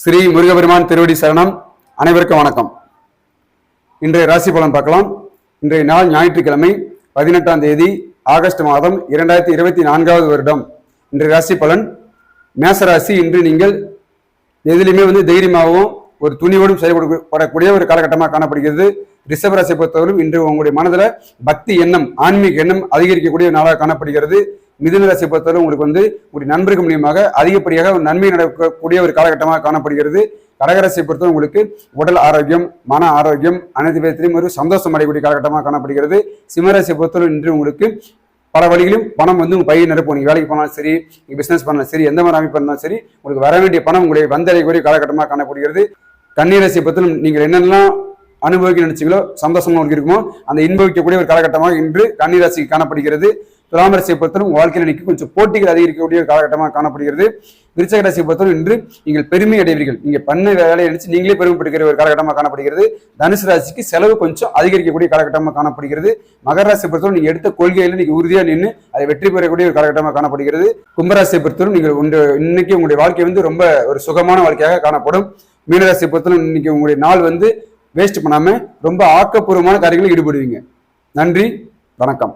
ஸ்ரீ முருகபெருமான் திருவடி சரணம். அனைவருக்கும் வணக்கம். இன்றைய ராசி பலன் பார்க்கலாம். இன்றைய நாள் ஞாயிற்றுக்கிழமை பதினெட்டாம் தேதி ஆகஸ்ட் மாதம் இரண்டாயிரத்தி இருபத்தி நான்காவது வருடம். இன்றைய ராசி பலன் மேசராசி இன்று நீங்கள் எதிலுமே வந்து தைரியமாகவும் ஒரு துணிவோடும் செயல்படக்கூடிய ஒரு காலகட்டமாக காணப்படுகிறது. ரிஷப ராசியை பொறுத்தவரையும் இன்று உங்களுடைய மனதில் பக்தி எண்ணம் ஆன்மீக எண்ணம் அதிகரிக்கக்கூடிய நாளாக காணப்படுகிறது. மிதுன ராசியை பொறுத்தவரை உங்களுக்கு வந்து உங்களுடைய நண்பர்கள் மூலியமாக அதிகப்படியாக ஒரு நன்மை நடக்கக்கூடிய ஒரு காலகட்டமாக காணப்படுகிறது. கடகராசியை பொறுத்தவரை உங்களுக்கு உடல் ஆரோக்கியம் மன ஆரோக்கியம் அனைத்து விதத்திலும் ஒரு சந்தோஷம் அடையக்கூடிய காலகட்டமாக காணப்படுகிறது. சிம்மராசியை பொறுத்தவரை இன்று உங்களுக்கு பல வழிகளிலும் பணம் வந்து உங்கள் பையை நிரப்பும் நீங்கள் வேலைக்கு போனாலும் சரி நீங்கள் பிஸ்னஸ் பண்ணாலும் சரி எந்த மாதிரி அமைப்பு இருந்தாலும் சரி உங்களுக்கு வர வேண்டிய பணம் உங்களுடைய வந்தடையக்கூடிய காலகட்டமாக காணப்படுகிறது. கண்ணீரசியை பற்றிலும் நீங்கள் என்னென்னலாம் அனுபவிக்க நினைச்சீங்களோ சந்தோஷமா உங்களுக்கு இருக்குமோ அந்த இன்பவிக்கக்கூடிய ஒரு காலகட்டமாக இன்று கன்னிராசிக்கு காணப்படுகிறது. துலாம் ராசியை பொறுத்தவரை வாழ்க்கையில் நினைக்க கொஞ்சம் போட்டிகள் அதிகரிக்கக்கூடிய ஒரு காலகட்டமாக காணப்படுகிறது. விருச்சக ராசியை பொறுத்தவரை இன்று நீங்கள் பெருமை அடைவீர்கள். நீங்கள் பண்ண வேலையை நினைச்சு நீங்களே பெருமைப்படுகிற ஒரு காலகட்டமாக காணப்படுகிறது. தனுசு ராசிக்கு செலவு கொஞ்சம் அதிகரிக்கக்கூடிய காலகட்டமாக காணப்படுகிறது. மகர ராசியை பொறுத்தவரை நீங்கள் எடுத்த கொள்கையில் நீங்கள் உறுதியாக நின்று அதை வெற்றி பெறக்கூடிய ஒரு காலகட்டமாக காணப்படுகிறது. கும்பராசியை பொறுத்தவரை நீங்கள் உண்டு இன்னைக்கு உங்களுடைய வாழ்க்கை வந்து ரொம்ப ஒரு சுகமான வாழ்க்கையாக காணப்படும். மீனராசியை பொறுத்தவரை இன்னைக்கு உங்களுடைய நாள் வந்து வேஸ்ட் பண்ணாம ரொம்ப ஆக்கப்பூர்வமான காரியங்களில் ஈடுபடுவீங்க. நன்றி வணக்கம்.